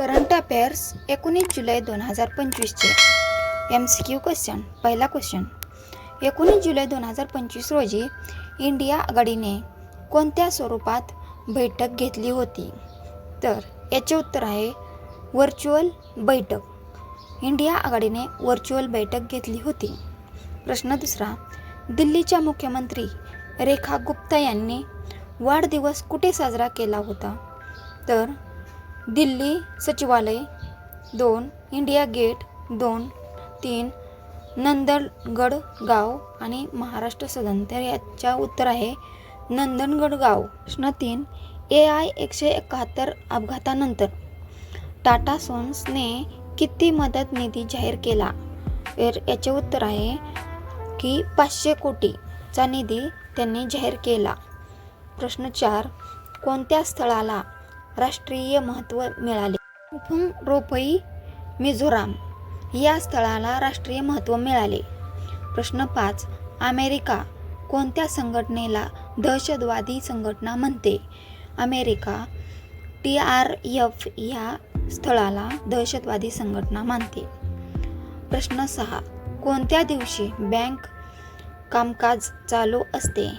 Current affairs एकोणीस जुलै दोन हजार पंचवीसचे. एम सी क्यू क्वेश्चन पहिला क्वेश्चन एकोणीस जुलै दोन हजार पंचवीस रोजी इंडिया आघाडीने कोणत्या स्वरूपात बैठक घेतली होती? तर याचे उत्तर आहे व्हर्च्युअल बैठक. इंडिया आघाडीने व्हर्च्युअल बैठक घेतली होती. प्रश्न दुसरा दिल्लीच्या मुख्यमंत्री रेखा गुप्ता यांनी वाढदिवस कुठे साजरा केला होता? तर दिल्ली सचिवालय दोन इंडिया गेट दोन तीन नंदनगड गाव आणि महाराष्ट्र सदन. तर याच्या उत्तर आहे नंदनगड गाव प्रश्न तीन ए आय एकशे एकाहत्तर अपघातानंतर टाटा सोन्सने किती मदत निधी जाहीर केला? तर याचे उत्तर आहे की पाचशे कोटीचा निधी त्यांनी जाहीर केला. प्रश्न चार कोणत्या स्थळाला राष्ट्रीय महत्त्व मिळाले. उफुंग रोपई मिझोराम या स्थळाला राष्ट्रीय महत्त्व मिळाले. प्रश्न पाच अमेरिका कोणत्या संघटनेला दहशतवादी संघटना म्हणते? अमेरिका टी आर एफ ह्या स्थळाला दहशतवादी संघटना मानते. प्रश्न सहा कोणत्या दिवशी बँक कामकाज चालू असते?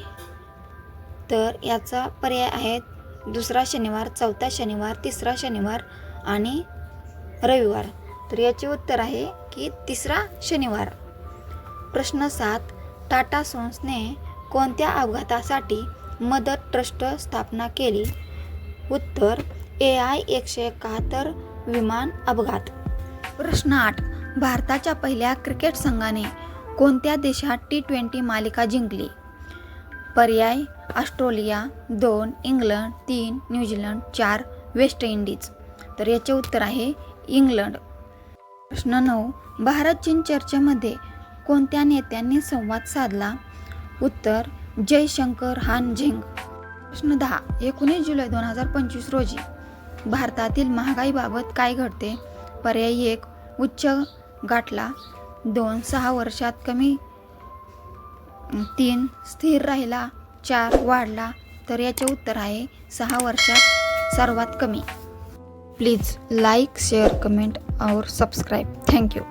तर याचा पर्याय आहे दुसरा शनिवार चौथा शनिवार तिसरा शनिवार आणि रविवार. तर याचे उत्तर आहे की तिसरा शनिवार. प्रश्न सात टाटा सोन्सने कोणत्या अपघातासाठी मदत ट्रस्ट स्थापना केली? उत्तर ए आय एकशे एकाहत्तर विमान अपघात. प्रश्न आठ भारताच्या पहिल्या क्रिकेट संघाने कोणत्या देशात टी ट्वेंटी मालिका जिंकली? पर्याय ऑस्ट्रेलिया दोन इंग्लंड तीन न्यूझीलंड चार वेस्ट इंडिज. तर याचे उत्तर आहे इंग्लंड. प्रश्न नऊ. भारत चीन चर्चेमध्ये कोणत्या नेत्यांनी संवाद साधला? उत्तर जयशंकर हान झिंग प्रश्न दहा. एकोणीस जुलै दोन हजार पंचवीस रोजी भारतातील महागाईबाबत काय घडते? पर्याय एक. उच्च गाठला. दोन. सहा वर्षात कमी तीन स्थिर राहिला चार वाढला तर याचे उत्तर आहे सहा वर्षात सर्वात कमी. प्लीज लाईक शेअर कमेंट और सबस्क्राईब. Thank you.